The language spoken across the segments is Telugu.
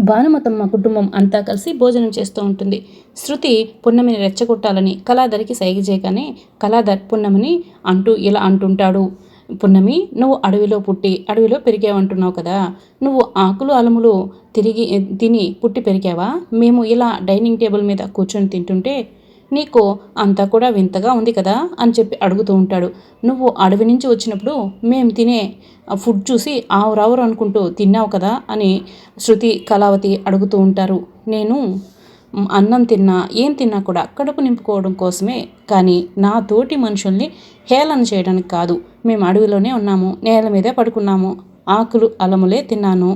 భానుమతమ్మ కుటుంబం అంతా కలిసి భోజనం చేస్తూ ఉంటుంది. శృతి పున్నమిని రెచ్చగొట్టాలని కళాధరికి సైగ చేయగానే కళాధర్ పున్నమిని అంటూ ఇలా అంటుంటాడు. పున్నమి నువ్వు అడవిలో పుట్టి అడవిలో పెరిగావంటున్నావు కదా. నువ్వు ఆకులు అలములు తిరిగి తిని పుట్టి పెరిగావా? మేము ఇలా డైనింగ్ టేబుల్ మీద కూర్చొని తింటుంటే నీకు అంతా కూడా వింతగా ఉంది కదా అని చెప్పి అడుగుతూ ఉంటాడు. నువ్వు అడవి నుంచి వచ్చినప్పుడు మేము తినే ఫుడ్ చూసి ఆవురావురు అనుకుంటూ తిన్నావు కదా అని శృతి కళావతి అడుగుతూ ఉంటారు. నేను అన్నం తిన్నా ఏం తిన్నా కూడా కడుపు నింపుకోవడం కోసమే కానీ నా తోటి మనుషుల్ని హేళన చేయడానికి కాదు. మేము అడవిలోనే ఉన్నాము నేల మీదే పడుకున్నాము ఆకులు అలములే తిన్నాను.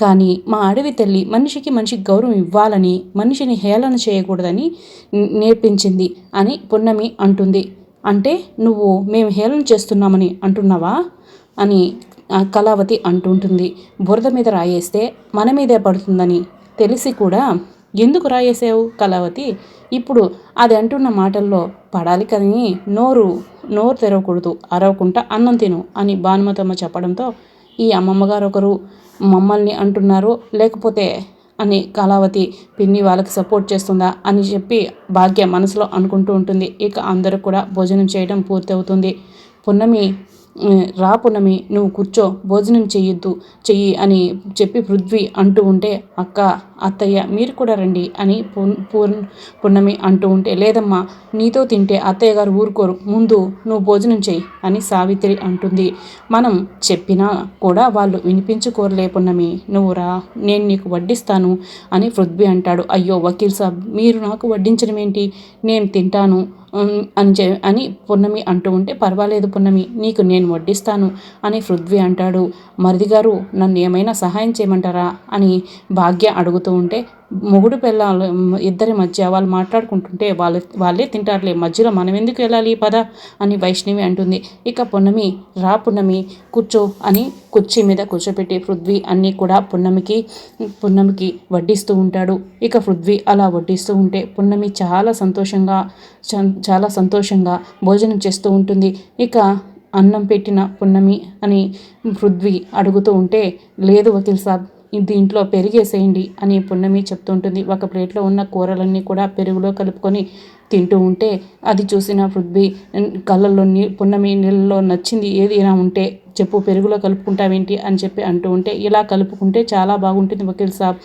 కానీ మా అడవి తల్లి మనిషికి మనిషికి గౌరవం ఇవ్వాలని మనిషిని హేళన చేయకూడదని నేర్పించింది అని పున్నమి అంటుంది. అంటే నువ్వు మేము హేళన చేస్తున్నామని అంటున్నావా? అని కళావతి అంటుంటుంది. బురద మీద రాయేస్తే మన మీదే పడుతుందని తెలిసి కూడా ఎందుకు రాయేసావు కళావతి? ఇప్పుడు అది అంటున్న మాటల్లో పడాలి కానీ నోరు నోరు తెరవకూడదు అరవకుండా అన్నం తిను అని భానుమతమ్మ చెప్పడంతో ఈ అమ్మమ్మగారు ఒకరు మమ్మల్ని అంటున్నారు. లేకపోతే అని కళావతి పిన్ని వాళ్ళకి సపోర్ట్ చేస్తుందా అని చెప్పి భాగ్య మనసులో అనుకుంటూ ఉంటుంది. ఇక అందరూ కూడా భోజనం చేయడం పూర్తవుతుంది. పున్నమి రా పున్నమి నువ్వు కూర్చో భోజనం చేయొద్దు చెయ్యి అని చెప్పి పృథ్వీ అంటూ ఉంటే అక్క అత్తయ్య మీరు కూడా రండి అని పున్నమి అంటూ ఉంటే లేదమ్మా నీతో తింటే అత్తయ్య గారు ఊరుకోరు ముందు నువ్వు భోజనం చెయ్యి అని సావిత్రి అంటుంది. మనం చెప్పినా కూడా వాళ్ళు వినిపించుకోరలే పున్నమి నువ్వు రా నేను నీకు వడ్డిస్తాను అని పృథ్వీ అంటాడు. అయ్యో వకీల్ సాబ్ మీరు నాకు వడ్డించడం ఏంటి? నేను తింటాను అని చె అని పున్నమి అంటూ ఉంటే పర్వాలేదు పున్నమి నీకు నేను నేను వడ్డిస్తాను అని పృథ్వీ అంటాడు. మరిది గారు నన్ను ఏమైనా సహాయం చేయమంటారా? అని భాగ్య అడుగుతూ ఉంటే మొగుడు పిల్లలు ఇద్దరి మధ్య వాళ్ళు మాట్లాడుకుంటుంటే వాళ్ళు వాళ్ళే తింటారులే మధ్యలో మనం ఎందుకు వెళ్ళాలి పద అని వైష్ణవి అంటుంది. ఇక పున్నమి రా పున్నమి కూర్చో అని కుర్చీ మీద కూర్చోపెట్టి పృథ్వీ అన్నీ కూడా పున్నమికి పున్నమికి వడ్డిస్తూ ఉంటాడు. ఇక పృథ్వీ అలా వడ్డిస్తూ ఉంటే పున్నమి చాలా సంతోషంగా చాలా సంతోషంగా భోజనం చేస్తూ ఉంటుంది. ఇక అన్నం పెట్టిన పున్నమి అని పృథ్వీ అడుగుతూ ఉంటే లేదు వకీల్ సాబ్ దీంట్లో పెరిగేసేయండి అని పున్నమి చెప్తుంటుంది. ఒక ప్లేట్లో ఉన్న కూరలన్నీ కూడా పెరుగులో కలుపుకొని తింటూ ఉంటే అది చూసిన పృథ్వీ కళ్ళల్లో నీ పున్నమి నీళ్ళలో నచ్చింది ఏదైనా ఉంటే చెప్పు పెరుగులో కలుపుకుంటావేంటి? అని చెప్పి అంటూ ఉంటే ఇలా కలుపుకుంటే చాలా బాగుంటుంది వకీల్ సాబ్.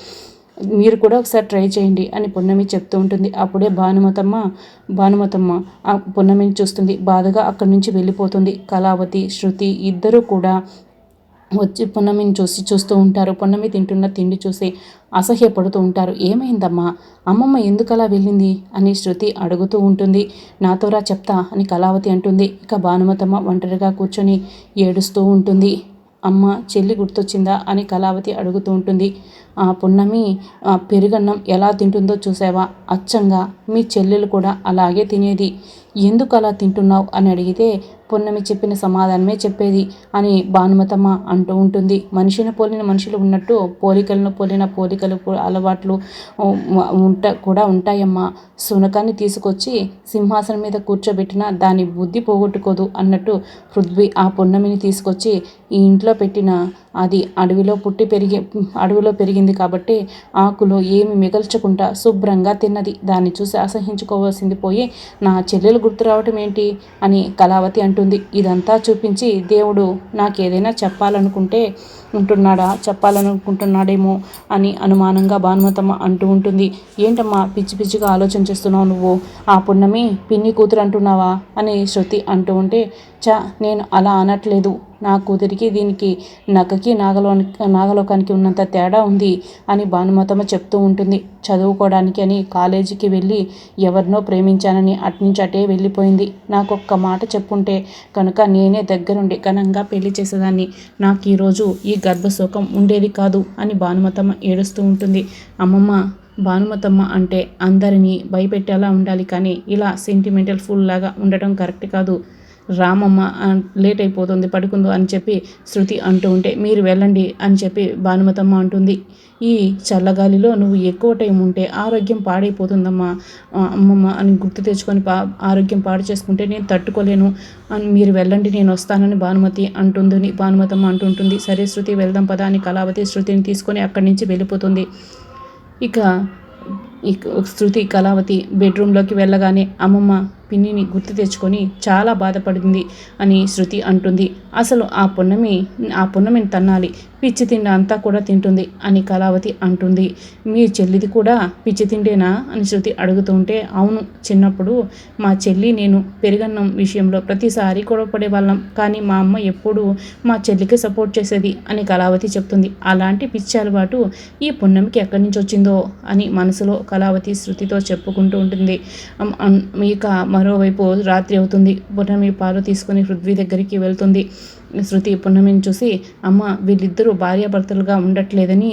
మీరు కూడా ఒకసారి ట్రై చేయండి అని పున్నమి చెప్తూ ఉంటుంది. అప్పుడే భానుమతమ్మ భానుమతమ్మ ఆ పున్నమిని చూస్తుంది. బాధగా అక్కడి నుంచి వెళ్ళిపోతుంది. కళావతి శృతి ఇద్దరూ కూడా వచ్చి పున్నమిని చూసి చూస్తూ ఉంటారు. పున్నమి తింటున్న తిండి చూసి అసహ్యపడుతూ ఉంటారు. ఏమైందమ్మా? అమ్మమ్మ ఎందుకలా వెళ్ళింది? అని శృతి అడుగుతూ ఉంటుంది. నాతోరా చెప్తా అని కళావతి అంటుంది. ఇక భానుమతమ్మ ఒంటరిగా కూర్చొని ఏడుస్తూ ఉంటుంది. అమ్మ చెల్లి గుర్తొచ్చిందా? అని కళావతి అడుగుతూ ఉంటుంది. పున్నమి పెరుగన్నం ఎలా తింటుందో చూసావా? అచ్చంగా మీ చెల్లెలు కూడా అలాగే తినేది. ఎందుకు అలా తింటున్నావు? అని అడిగితే పున్నమి చెప్పిన సమాధానమే చెప్పేది అని భానుమతమ్మ అంటూ ఉంటుంది. మనిషిని పోలిన మనుషులు ఉన్నట్టు పోలికలను పోలిన పోలికలు అలవాట్లు ఉంట కూడా ఉంటాయమ్మా. శునకాన్ని తీసుకొచ్చి సింహాసనం మీద కూర్చోబెట్టిన దాని బుద్ధి పోగొట్టుకోదు అన్నట్టు పృథ్వీ ఆ పున్నమిని తీసుకొచ్చి ఈ ఇంట్లో పెట్టిన అది అడవిలో పుట్టి పెరిగి అడవిలో పెరిగింది కాబట్టి ఆకులో ఏమి మిగల్చకుండా శుభ్రంగా తిన్నది. దాన్ని చూసి అసహించుకోవాల్సింది పోయి నా చెల్లెలు గుర్తు రావటం ఏంటి? అని కళావతి అంటుంది. ఇదంతా చూపించి దేవుడు నాకు ఏదైనా చెప్పాలనుకుంటే ఉంటున్నాడా? చెప్పాలనుకుంటున్నాడేమో అని అనుమానంగా భానుమతమ్మ అంటూ ఉంటుంది. ఏంటమ్మా పిచ్చి పిచ్చిగా ఆలోచన చేస్తున్నావు నువ్వు? ఆ పున్నమి పిన్ని కూతురు అంటున్నావా? అని శృతి అంటూ ఉంటే చా నేను అలా అనట్లేదు. నా కూతురికి దీనికి నక్కకి నాగలో నాగలోకానికి ఉన్నంత తేడా ఉంది అని భానుమతమ్మ చెప్తూ ఉంటుంది. చదువుకోవడానికి అని కాలేజీకి వెళ్ళి ఎవరినో ప్రేమించానని అట్నుంచి అటే వెళ్ళిపోయింది. నాకు ఒక్క మాట చెప్పుంటే కనుక నేనే దగ్గరుండి ఘనంగా పెళ్ళి చేసేదాన్ని. నాకు ఈరోజు ఈ గర్భశోకం ఉండేది కాదు అని భానుమతమ్మ ఏడుస్తూ ఉంటుంది. అమ్మమ్మ భానుమతమ్మ అంటే అందరినీ భయపెట్టేలా ఉండాలి కానీ ఇలా సెంటిమెంటల్ ఫుల్ లాగా ఉండటం కరెక్ట్ కాదు. రామమ్మ లేట్ అయిపోతుంది పడుకుందో అని చెప్పి శృతి అంటూ ఉంటే మీరు వెళ్ళండి అని చెప్పి భానుమతమ్మ అంటుంది. ఈ చల్లగాలిలో నువ్వు ఎక్కువ టైం ఉంటే ఆరోగ్యం పాడైపోతుందమ్మా అమ్మమ్మ అని గుర్తు తెచ్చుకొని పా ఆరోగ్యం పాడు చేసుకుంటే నేను తట్టుకోలేను అని మీరు వెళ్ళండి నేను వస్తానని భానుమతి అంటుంది భానుమతమ్మ అంటుంటుంది సరే శృతి వెళ్దాం పదా అని కళావతి శృతిని తీసుకొని అక్కడి నుంచి వెళ్ళిపోతుంది. ఇక ఇక శృతి కళావతి బెడ్రూమ్లోకి వెళ్ళగానే అమ్మమ్మ పిన్నిని గుర్తు తెచ్చుకొని చాలా బాధపడింది అని శృతి అంటుంది. అసలు ఆ పున్నమి ఆ పున్నమిని తన్నాలి. పిచ్చి తిండి అంతా కూడా తింటుంది అని కళావతి అంటుంది. మీ చెల్లిది కూడా పిచ్చి తిండేనా అని శృతి అడుగుతూ ఉంటే అవును చిన్నప్పుడు మా చెల్లి నేను పెరుగన్నం విషయంలో ప్రతిసారి గొడవపడే వాళ్ళం కానీ మా అమ్మ ఎప్పుడూ మా చెల్లికి సపోర్ట్ చేసేది అని కళావతి చెప్తుంది. అలాంటి పిచ్చి అలవాటు ఈ పున్నమికి ఎక్కడి నుంచి వచ్చిందో అని మనసులో కళావతి శృతితో చెప్పుకుంటూ ఉంటుంది. ఇక మరోవైపు రాత్రి అవుతుంది. పున్నమి పాలు తీసుకొని పృథ్వీ దగ్గరికి వెళ్తుంది. శృతి పున్నమిని చూసి అమ్మ వీళ్ళిద్దరూ భార్యాభర్తలుగా ఉండట్లేదని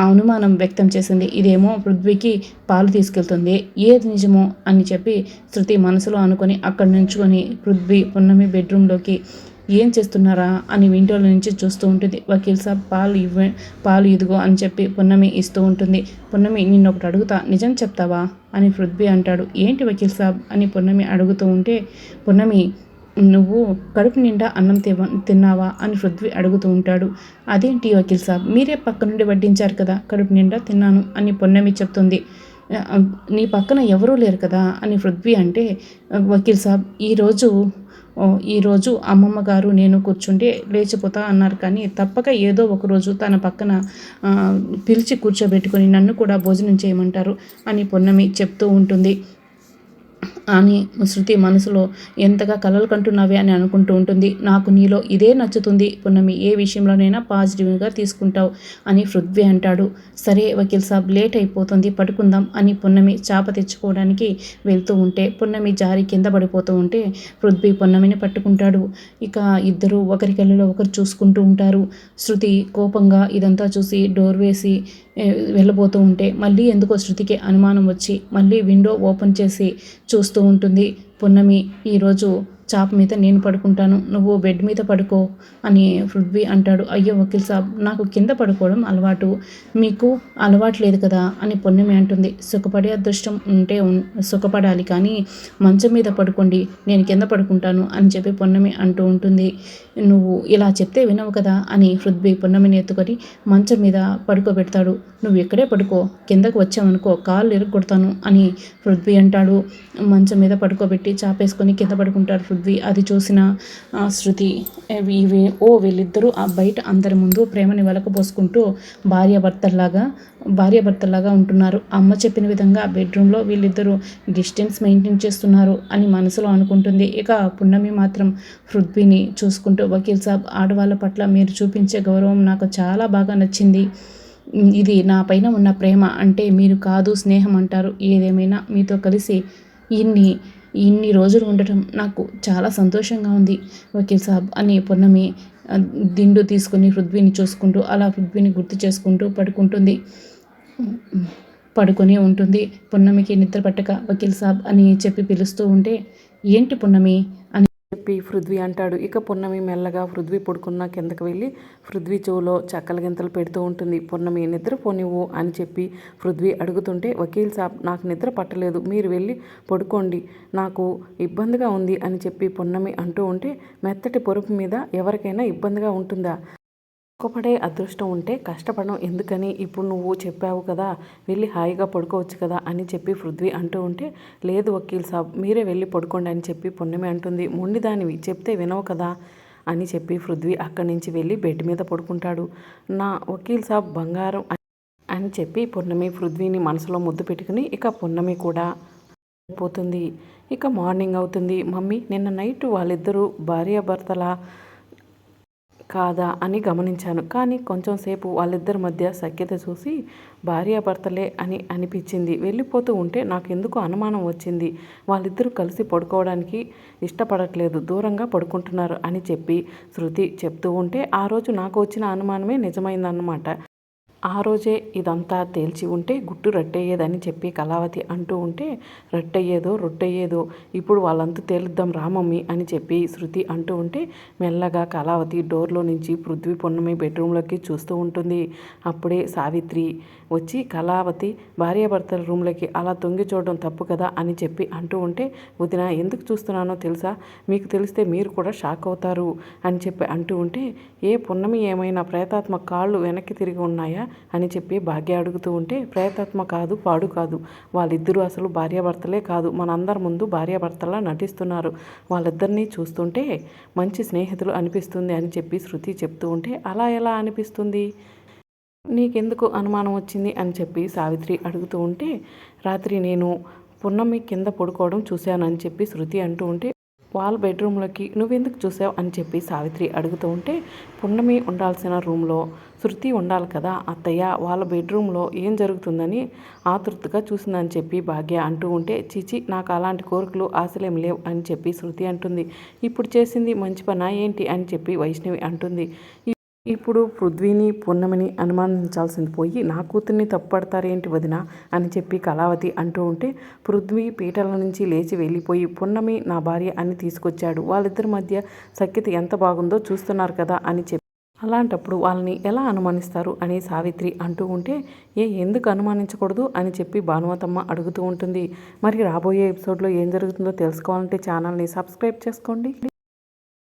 ఆ అనుమానం వ్యక్తం చేసింది. ఇదేమో పృథ్వీకి పాలు తీసుకెళ్తుంది. ఏది నిజమో అని చెప్పి శృతి మనసులో అనుకొని అక్కడ నుంచుకొని పృథ్వీ పున్నమి బెడ్రూమ్లోకి ఏం చేస్తున్నారా అని విండోల నుంచి చూస్తూ ఉంటుంది. వకీల్ సాబ్ పాలు ఇవ్వ పాలు ఇదిగో అని చెప్పి పున్నమి ఇస్తూ ఉంటుంది. పున్నమి నిన్ను ఒకటి అడుగుతా. నిజం చెప్తావా? అని పృథ్వీ అంటాడు. ఏంటి వకీల్ సాబ్? అని పున్నమి అడుగుతూ ఉంటే పున్నమి నువ్వు కడుపు నిండా అన్నం తివ తిన్నావా? అని పృథ్వీ అడుగుతూ ఉంటాడు. అదేంటి వకీల్ సాబ్? మీరే పక్క నుండి వడ్డించారు కదా. కడుపు నిండా తిన్నాను అని పొన్నమి చెప్తుంది. నీ పక్కన ఎవరూ లేరు కదా అని పృథ్వీ అంటే వకీల్ సాబ్ ఈరోజు ఈరోజు అమ్మమ్మ గారు నేను కూర్చుంటే లేచిపోతా అన్నారు. కానీ తప్పక ఏదో ఒక రోజు తన పక్కన పిలిచి కూర్చోబెట్టుకొని నన్ను కూడా భోజనం చేయమంటారు అని పొన్నమి చెప్తూ ఉంటుంది. అని శృతి మనసులో ఎంతగా కలలు కంటున్నావే అని అనుకుంటూ ఉంటుంది. నాకు నీలో ఇదే నచ్చుతుంది. పున్నమి ఏ విషయంలోనైనా పాజిటివ్గా తీసుకుంటావు అని పృథ్వీ అంటాడు. సరే వకీల్ సాబ్ లేట్ అయిపోతుంది. పడుకుందాం అని పున్నమి చాప తెచ్చుకోవడానికి వెళ్తూ ఉంటే పున్నమి జారి కింద పడిపోతూ ఉంటే పృథ్వీ పున్నమిని పట్టుకుంటాడు. ఇక ఇద్దరు ఒకరి కళ్ళలో ఒకరు చూసుకుంటూ ఉంటారు. శృతి కోపంగా ఇదంతా చూసి డోర్ వేసి వెళ్ళబోతూ ఉంటే మళ్ళీ ఎందుకో శృతికి అనుమానం వచ్చి మళ్ళీ విండో ఓపెన్ చేసి చూస్తూ ఉంటుంది. పున్నమి ఈరోజు చాప మీద నేను పడుకుంటాను. నువ్వు బెడ్ మీద పడుకో అని పృథ్వీ అంటాడు. అయ్యో వకీల్ సాబ్ నాకు కింద పడుకోవడం అలవాటు. మీకు అలవాటు లేదు కదా అని పొన్నమి అంటుంది. సుఖపడే అదృష్టం ఉంటే సుఖపడాలి కానీ మంచం మీద పడుకోండి. నేను కింద పడుకుంటాను అని చెప్పి పొన్నమి అంటూ ఉంటుంది. నువ్వు ఇలా చెప్తే వినవు కదా అని పృథ్వీ పొన్నమిని ఎత్తుకొని మంచం మీద పడుకోబెడతాడు. నువ్వు ఇక్కడే పడుకో కిందకు వచ్చావనుకో కాళ్ళు ఇరుక్కొడతాను అని పృథ్వీ అంటాడు. మంచం మీద పడుకోబెట్టి చాపేసుకొని కింద పడుకుంటాడు పృథ్వీ అది చూసిన శృతి ఇవి ఓ వీళ్ళిద్దరూ ఆ బయట అందరి ముందు ప్రేమని వెలకబోసుకుంటూ భార్యాభర్తల్లాగా భార్యాభర్తల్లాగా ఉంటున్నారు. అమ్మ చెప్పిన విధంగా బెడ్రూమ్లో వీళ్ళిద్దరూ డిస్టెన్స్ మెయింటైన్ చేస్తున్నారు అని మనసులో అనుకుంటుంది. ఇక పున్నమి మాత్రం పృథ్వీని చూసుకుంటూ వకీల్ సాబ్ ఆడవాళ్ళ పట్ల మీరు చూపించే గౌరవం నాకు చాలా బాగా నచ్చింది. ఇది నా పైన ఉన్న ప్రేమ అంటే మీరు కాదు స్నేహం అంటారు. ఏదేమైనా మీతో కలిసి ఇన్ని ఇన్ని రోజులు ఉండటం నాకు చాలా సంతోషంగా ఉంది. వకీల్ సాబ్ అని పొన్నమి దిండు తీసుకుని పృథ్వీని చూసుకుంటూ అలా పృథ్వీని గుర్తు చేసుకుంటూ పడుకుంటుంది. పడుకొని ఉంటుంది. పున్నమికి నిద్ర పట్టక వకీల్ సాబ్ అని చెప్పి పిలుస్తూ ఉంటే ఏంటి పున్నమి? అని చెప్పి పృథ్వీ అంటాడు. ఇక పున్నమి మెల్లగా పృథ్వీ పడుకున్న కిందకి వెళ్ళి పృథ్వీ చెవులో చక్కల గింతలు పెడుతూ ఉంటుంది. పున్నమి నిద్రపోనివ్వు అని చెప్పి పృథ్వీ అడుగుతుంటే వకీల్ సాబ్ నాకు నిద్ర పట్టలేదు. మీరు వెళ్ళి పడుకోండి. నాకు ఇబ్బందిగా ఉంది అని చెప్పి పున్నమి అంటూ ఉంటే మెత్తటి పొరుపు మీద ఎవరికైనా ఇబ్బందిగా ఉంటుందా? సుఖపడే అదృష్టం ఉంటే కష్టపడడం ఎందుకని ఇప్పుడు నువ్వు చెప్పావు కదా వెళ్ళి హాయిగా పడుకోవచ్చు కదా అని చెప్పి పృథ్వీ అంటూ ఉంటే లేదు వకీల్ సాబ్ మీరే వెళ్ళి పడుకోండి అని చెప్పి పొన్నమి అంటుంది. మొండిదానివి చెప్తే వినవు కదా అని చెప్పి పృథ్వీ అక్కడి నుంచి వెళ్ళి బెడ్ మీద పడుకుంటాడు. నా వకీల్ సాబ్ బంగారం అని చెప్పి పొన్నమి పృథ్వీని మనసులో ముద్దు పెట్టుకుని ఇక పొన్నమి కూడా పోతుంది ఇక మార్నింగ్ అవుతుంది. మమ్మీ నిన్న నైట్ వాళ్ళిద్దరూ భార్యాభర్తల కాదా అని గమనించాను. కానీ కొంచెం సేపు వాళ్ళిద్దరి మధ్య సఖ్యత చూసి భార్యాభర్తలే అని అనిపించింది. వెళ్ళిపోతూ ఉంటే నాకు ఎందుకు అనుమానం వచ్చింది? వాళ్ళిద్దరూ కలిసి పడుకోవడానికి ఇష్టపడట్లేదు. దూరంగా పడుకుంటున్నారు అని చెప్పి శృతి చెప్తూ ఉంటే ఆ రోజు నాకు వచ్చిన అనుమానమే నిజమైందన్నమాట. ఆ రోజే ఇదంతా తేల్చి ఉంటే గుట్టు రట్టయ్యేదని చెప్పి కళావతి అంటూ ఉంటే రట్టయ్యేదో రొట్టయ్యేదో ఇప్పుడు వాళ్ళంతా తేలుద్దాం రామమ్మి అని చెప్పి శృతి అంటూ ఉంటే మెల్లగా కళావతి డోర్లో నుంచి పృథ్వీ పొన్నమి బెడ్రూమ్లోకి చూస్తూ ఉంటుంది. అప్పుడే సావిత్రి వచ్చి కళావతి భార్యాభర్తల రూమ్లోకి అలా తొంగి చూడడం తప్పు కదా అని చెప్పి అంటూ ఉంటే వదిన ఎందుకు చూస్తున్నానో తెలుసా? మీకు తెలిస్తే మీరు కూడా షాక్ అవుతారు అని చెప్పి అంటూ ఉంటే ఏ పున్నమి ఏమైనా ప్రేతాత్మ కాళ్ళు వెనక్కి తిరిగి ఉన్నాయా? అని చెప్పి భాగ్య అడుగుతూ ఉంటే ప్రేతాత్మ కాదు పాడు కాదు. వాళ్ళిద్దరూ అసలు భార్యాభర్తలే కాదు. మనందరి ముందు భార్యాభర్తలా నటిస్తున్నారు. వాళ్ళిద్దరినీ చూస్తుంటే మంచి స్నేహితులు అనిపిస్తుంది అని చెప్పి శృతి చెప్తూ ఉంటే అలా ఎలా అనిపిస్తుంది? నీకెందుకు అనుమానం వచ్చింది? అని చెప్పి సావిత్రి అడుగుతూ ఉంటే రాత్రి నేను పున్నమి కింద పడుకోవడం చూశానని చెప్పి శృతి అంటూ ఉంటే వాళ్ళ బెడ్రూమ్లోకి నువ్వెందుకు చూసావు అని చెప్పి సావిత్రి అడుగుతూ ఉంటే పున్నమి ఉండాల్సిన రూమ్లో శృతి ఉండాలి కదా అత్తయ్య వాళ్ళ బెడ్రూమ్లో ఏం జరుగుతుందని ఆతృతగా చూసిందని చెప్పి భాగ్య అంటూ ఉంటే చిచి నాకు అలాంటి కోరికలు ఆశలేం లేవు అని చెప్పి శృతి అంటుంది. ఇప్పుడు చేసింది మంచి పనా ఏంటి అని చెప్పి వైష్ణవి అంటుంది. ఇప్పుడు పృథ్వీని పున్నమిని అనుమానించాల్సింది పోయి నా కూతుర్ని తప్పుపడతారేంటి వదిన అని చెప్పి కళావతి అంటూ ఉంటే పృథ్వీ పీటల నుంచి లేచి వెళ్ళిపోయి పున్నమి నా భార్య అని తీసుకొచ్చాడు. వాళ్ళిద్దరి మధ్య సఖ్యత ఎంత బాగుందో చూస్తున్నారు కదా అని చెప్పి అలాంటప్పుడు వాళ్ళని ఎలా అనుమానిస్తారు అని సావిత్రి అంటూ ఉంటే ఏ ఎందుకు అనుమానించకూడదు అని చెప్పి భానుమతమ్మ అడుగుతూ ఉంటుంది. మరి రాబోయే ఎపిసోడ్లో ఏం జరుగుతుందో తెలుసుకోవాలంటే ఛానల్ని సబ్స్క్రైబ్ చేసుకోండి.